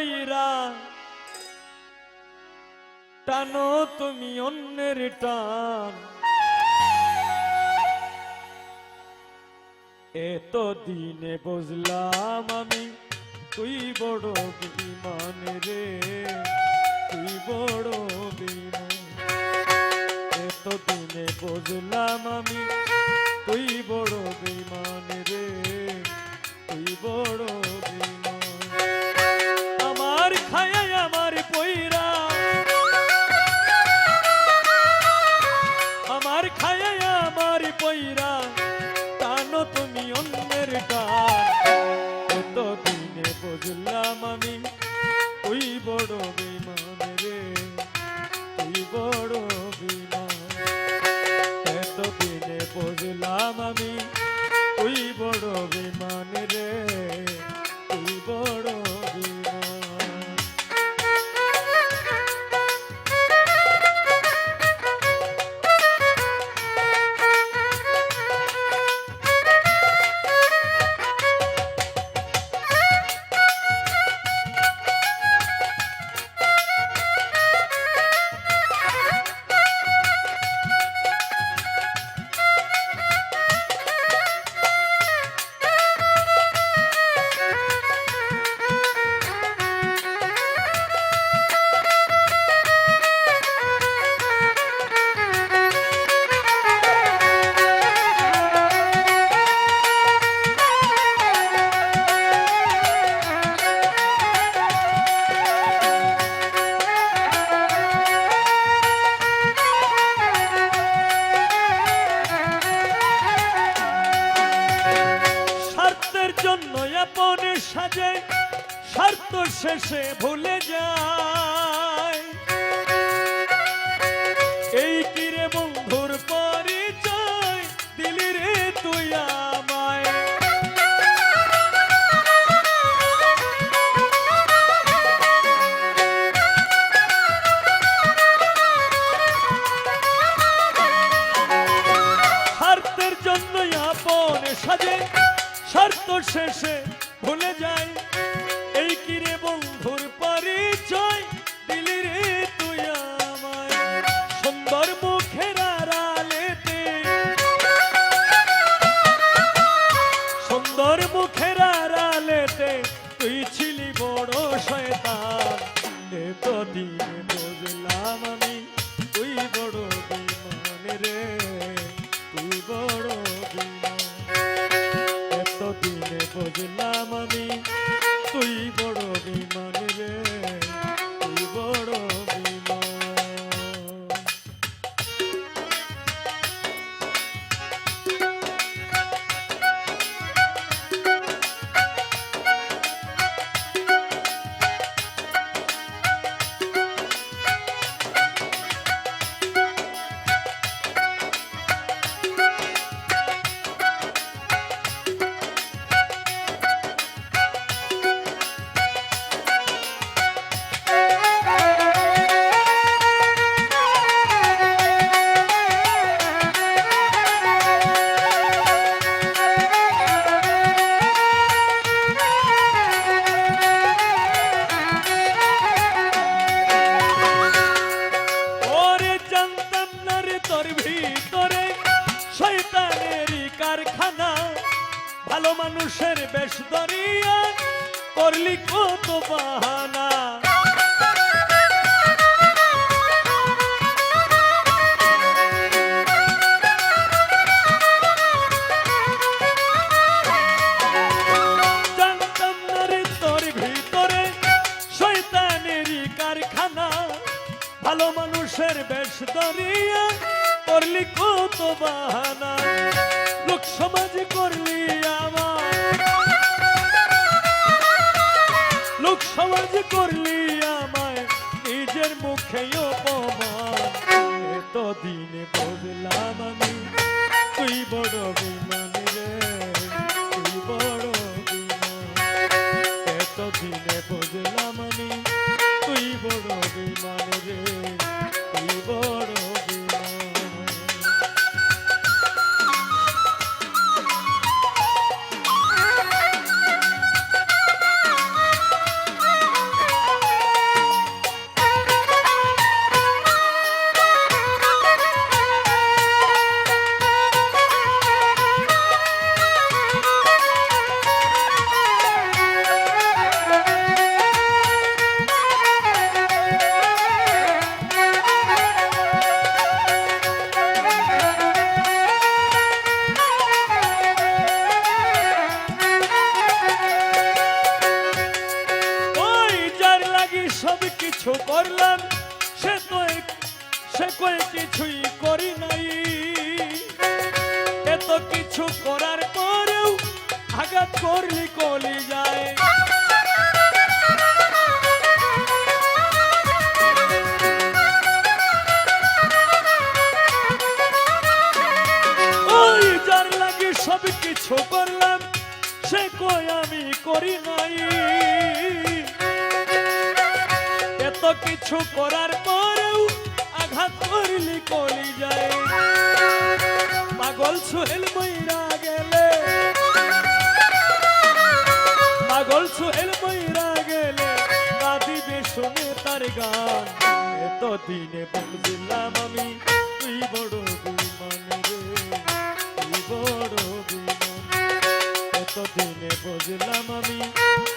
পইরা টানো তুমি অন্যের টান। এত দিনে বুঝলাম আমি তুই বড় বিমান রে, তুই বড় বিমান এত দিনে বুঝলাম আমি তুই বড় বিমান রে, তুই বড় তুই স্বার্থ শেষে ভুলে যায় এই কিরে বন্ধুর পরিচয়? দিলি রে তুই আমায়। স্বার্থের জন্য আপন সাজে স্বার্থ শেষে বুঝলাম আমি তুই বড় বিমান রে তুই বড় বিমান। কারখানা, ভালো মানুষের বেশ দরিয়া, করলি কত বাহানা। ভালো মানুষের বেশ দরিয়া, করলি কত বাহানা। লোক সমাজ করলি আমার। লোক সমাজ করলি আমায় নিজের মুখে অপমান। এত বদলাম আমি, তুই বড় কই করি নাই। এত কিছু করার পরেও আঘাত করলি কলি যায়। সব কিছু করলাম, সে কই করি নাই। এত কিছু করার পর কলি যায়। পাগল সোহেল ময়রা গেলে। পাগল সোহেল ময়রা গেলে, কাঁদিবে শুনে তার গান। এতদিনে বুঝলাম আমি, তুই বড় বিমান রে। তুই বড় বিমান এতদিনে বুঝলাম আমি,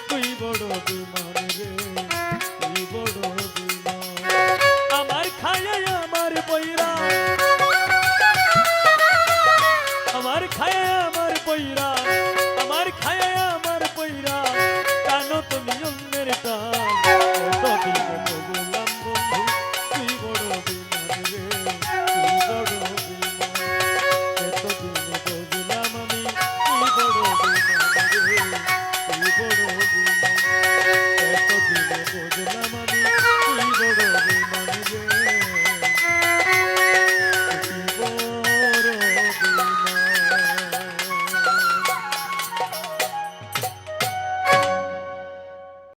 তুই বড় বিমান রে। তুই বড় বিমান বুঝলাম আমি